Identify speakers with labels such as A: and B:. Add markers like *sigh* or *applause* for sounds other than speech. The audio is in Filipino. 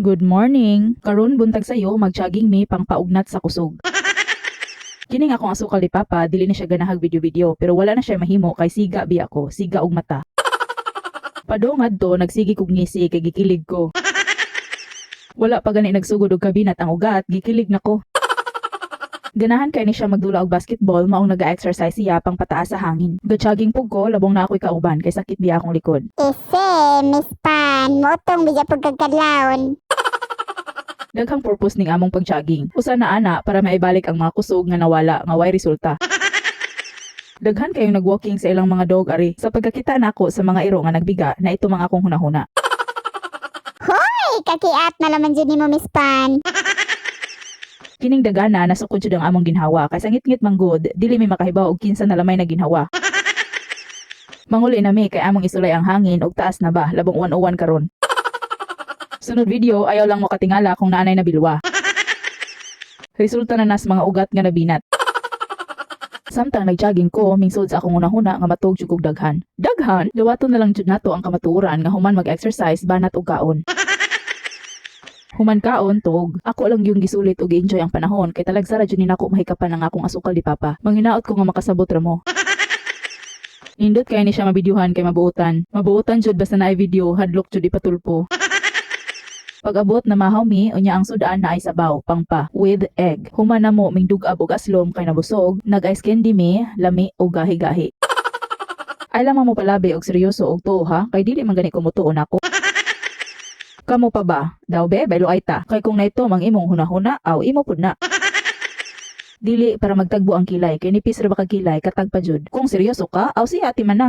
A: Good morning. Karon buntag sayo magjogging mi pang paugnat sa kusog. Kining akong asukal ni Papa, dili na siya ganahag video-video, pero wala na siya mahimo kay siga bi ako, siga og mata. Padungad to, nagsigi kog ngisi kay gikilig ko. Wala pa gani nagsugod og kabinat ang ugat, gikilig nako. Ganahan kay ni siya magdula og basketball maong naga-exercise siya pang pataas sa hangin. Gajogging pug ko, labong na ako'y kauban kay sakit biya akong likod.
B: Ese, Miss Pan, motong bija pagkagkadlaon. *laughs*
A: Daghang purpose ning among pagjogging. Usa na ana para maibalik ang mga kusog nga nawala nga way resulta. *laughs* Daghan kayong nagwalking sa ilang mga dog ari sa pagkakita nako sa mga iro nga nagbiga na ito mga akong hunahuna. *laughs*
B: Ay, kakiat na naman dyan mo, Miss Pan.
A: Kining dagana nasukod jud ang among ginhawa kay sangit-ngit manggod dili mi makahibaw og kinsa na lamay na ginhawa. *laughs* Manguli na mi kay among isulay ang hangin og taas na ba labong 101 karon. *laughs* Sunod video ayaw lang mo katingala kung naanay na bilwa. *laughs* Resulta na nas mga ugat nga nabinat. Samtang nagjogging ko, mingsod sa akong unahuna nga matog jud daghan. Daghan, luwaton na lang jud nato ang kamatuoran nga human mag-exercise banat og kaon. Human kaon tog. Ako lang yung gisulit og enjoy ang panahon kay talagsara jud ni nako mahikapan ang akong asukal di papa. Manginaot ko nga makasabot ra mo. *laughs* Nindot kay ni siya mabidyuhan kay mabuutan. Mabuutan jud basta naay video hadlok jud ipatulpo. *laughs* Pag abot na mahaw mi, unya ang sudaan na ay sabaw, pangpa, with egg. Human na mo, ming dugab og aslom kay nabusog, nag-ice candy mi, lami o gahi-gahi. *laughs* Ay lamang mo palabi og seryoso og tuo ha, kay dili man gani kumutuon ako. Kamo pa ba? Daw be, baylo ay ta. Kay kung naito mang imong hunahuna, aw imo pud na. Dili para magtagbo ang kilay, kay nipis ra ba ka kilay, katag pa jud. Kung seryoso ka, aw siya ti man na.